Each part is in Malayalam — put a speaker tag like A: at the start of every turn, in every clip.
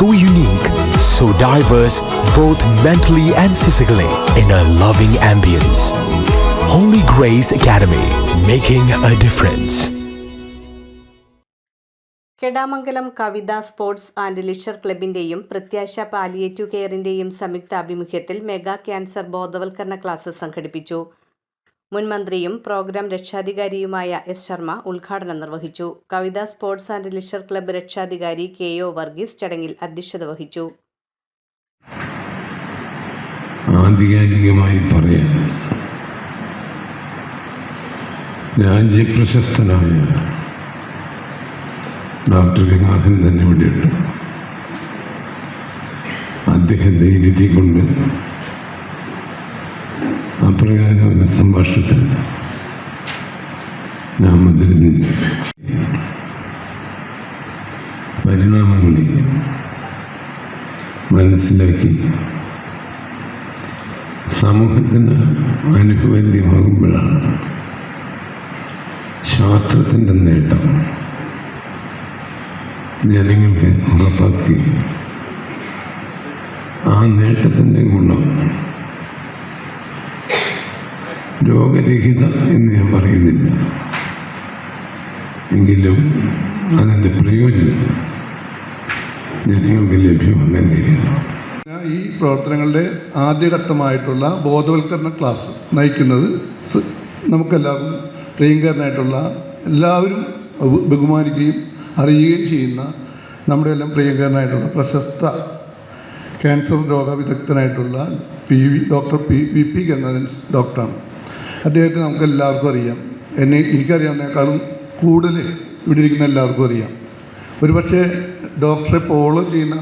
A: so unique, so diverse, both mentally and physically, in a loving ambience. Holy Grace Academy, making a difference.
B: Kedamangalam Kavitha sports and leisure ക്ലബിന്റെയും Prathyasha palliative സംയുക്ത ആഭിമുഖ്യത്തിൽ മെഗാ ക്യാൻസർ ബോധവൽക്കരണ ക്ലാസ് സംഘടിപ്പിച്ചു മുൻ മന്ത്രിയും പ്രോഗ്രാം രക്ഷാധികാരിയുമായ എസ് ശർമ്മ ഉദ്ഘാടനം നിർവഹിച്ചു. Kavitha sports and leisure club രക്ഷാധികാരി കെ ഒ വർഗീസ് ചടങ്ങിൽ അധ്യക്ഷത വഹിച്ചു.
C: ആധികാരികമായി പറയാൻ രാജ്യപ്രശസ്തനായ ഡോക്ടർ ഗംഗാധരൻ തന്നെ ഇവിടെയുണ്ട്. അദ്ദേഹത്തെ ഇരുത്തിക്കൊണ്ട് അപ്രകാരം ഒരു സംഭാഷണത്തിൽ നാം അതിരുന്നില്ല പരിണാമങ്ങളെ മനസ്സിലാക്കി സമൂഹത്തിന് അനുഭവേദ്യമാകുമ്പോഴാണ് ശാസ്ത്രത്തിന്റെ നേട്ടം ജനങ്ങൾക്ക് ഉറപ്പാക്കി ആ നേട്ടത്തിന്റെ ഗുണം രോഗരഹിത എന്ന് ഞാൻ പറയുന്നില്ല. എങ്കിലും അതിന്റെ പ്രയോജനം ജനങ്ങൾക്ക് ലഭ്യമാകാൻ കഴിയണം
D: ഈ പ്രവർത്തനങ്ങളുടെ ആദ്യഘട്ടമായിട്ടുള്ള ബോധവൽക്കരണ ക്ലാസ് നയിക്കുന്നത് നമുക്കെല്ലാവർക്കും പ്രിയങ്കരനായിട്ടുള്ള എല്ലാവരും ബഹുമാനിക്കുകയും അറിയുകയും ചെയ്യുന്ന നമ്മുടെ എല്ലാം പ്രിയങ്കരനായിട്ടുള്ള പ്രശസ്ത ക്യാൻസർ രോഗ വിദഗ്ധനായിട്ടുള്ള P V doctor P V P Gangadharan ഡോക്ടറാണ്. അദ്ദേഹത്തെ നമുക്ക് എല്ലാവർക്കും അറിയാം. എന്നെ എനിക്കറിയാവുന്നതിനേക്കാളും കൂടുതൽ ഇവിടെ ഇരിക്കുന്ന എല്ലാവർക്കും അറിയാം. ഒരുപക്ഷെ ഡോക്ടറെ ഫോളോ ചെയ്യുന്ന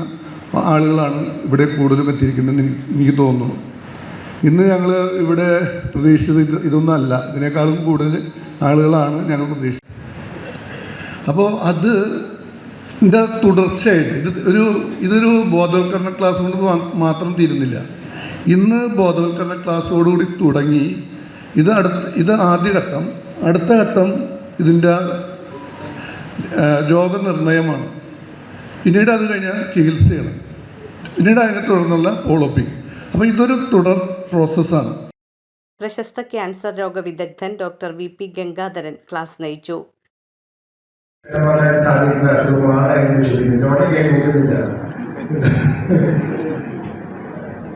D: ആളുകളാണ് ഇവിടെ കൂടുതലും എത്തിയിരിക്കുന്നതെന്ന് എനിക്ക് എനിക്ക് തോന്നുന്നു. ഇന്ന് ഞങ്ങൾ ഇവിടെ പ്രതീക്ഷിച്ചത് ഇത് ഇതൊന്നും അല്ല ഇതിനേക്കാളും കൂടുതൽ ആളുകളാണ് ഞങ്ങൾ പ്രതീക്ഷിച്ചത്. അപ്പോൾ അത് ഇതിന്റെ തുടർച്ചയായിട്ട് ഇത് ഒരു ഇതൊരു ബോധവൽക്കരണ ക്ലാസ് കൊണ്ട് മാത്രം തീരുന്നില്ല. ഇന്ന് ബോധവൽക്കരണ ക്ലാസ്സോടുകൂടി തുടങ്ങി ഇത് അടുത്ത ഇത് ആദ്യഘട്ടം അടുത്ത ഘട്ടം ഇതിന്റെ രോഗനിർണയമാണ്. പിന്നീട് അത് കഴിഞ്ഞാൽ ചികിത്സയാണ്. പിന്നീട് അതിനെ തുടർന്നുള്ള ഫോളോപ്പിംഗ് അപ്പോൾ ഇതൊരു തുടർ പ്രോസസ്സാണ്
B: പ്രശസ്ത ക്യാൻസർ രോഗ വിദഗ്ധൻ doctor V P Gangadharan class നയിച്ചു.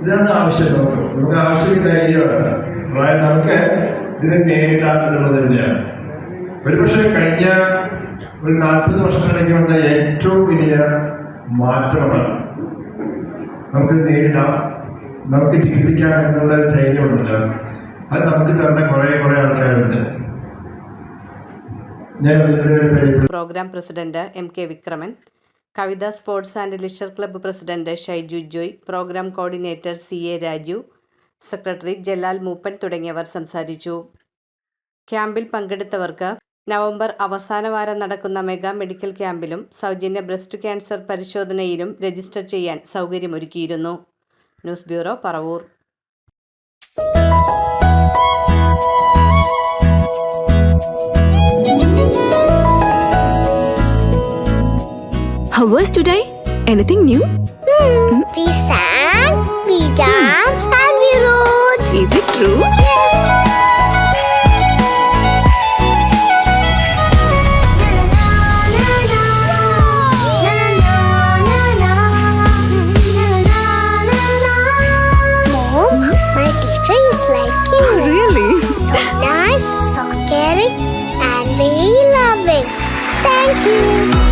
E: ഇതാണ് ആവശ്യം. നമുക്ക് ആവശ്യം ധൈര്യമാണ് അതായത് നമുക്ക് ഇതിനെ നേരിടാൻ തന്നെയാണ്. ഒരുപക്ഷെ കഴിഞ്ഞ ഒരു നാൽപ്പത് വർഷങ്ങളിലേക്ക് വന്ന ഏറ്റവും വലിയ മാറ്റമാണ് നമുക്ക് നേരിടാം നമുക്ക് ചികിത്സിക്കാം എന്നുള്ള ധൈര്യമുണ്ടല്ലോ അത് നമുക്ക് തന്ന കുറേ കുറേ ആൾക്കാരുണ്ട്.
B: Programme president M K Vikraman Kavitha sports and leisure club president Shaiju Joy programme coordinator C A Raju secretary Jalal Moopan തുടങ്ങിയവർ സംസാരിച്ചു ക്യാമ്പിൽ പങ്കെടുത്തവർക്ക് നവംബർ അവസാന വാരം നടക്കുന്ന മെഗാ മെഡിക്കൽ ക്യാമ്പിലും സൗജന്യ ബ്രസ്റ്റ് ക്യാൻസർ പരിശോധനയിലും രജിസ്റ്റർ ചെയ്യാൻ സൗകര്യമൊരുക്കിയിരുന്നു news bureau Paravur
F: How was today? Anything new?
G: We sang, we danced, and we wrote.
F: Is it true?
G: Yes. Mom, my teacher is like you.
F: Oh, really?
G: So nice, so caring, and very loving. Thank you.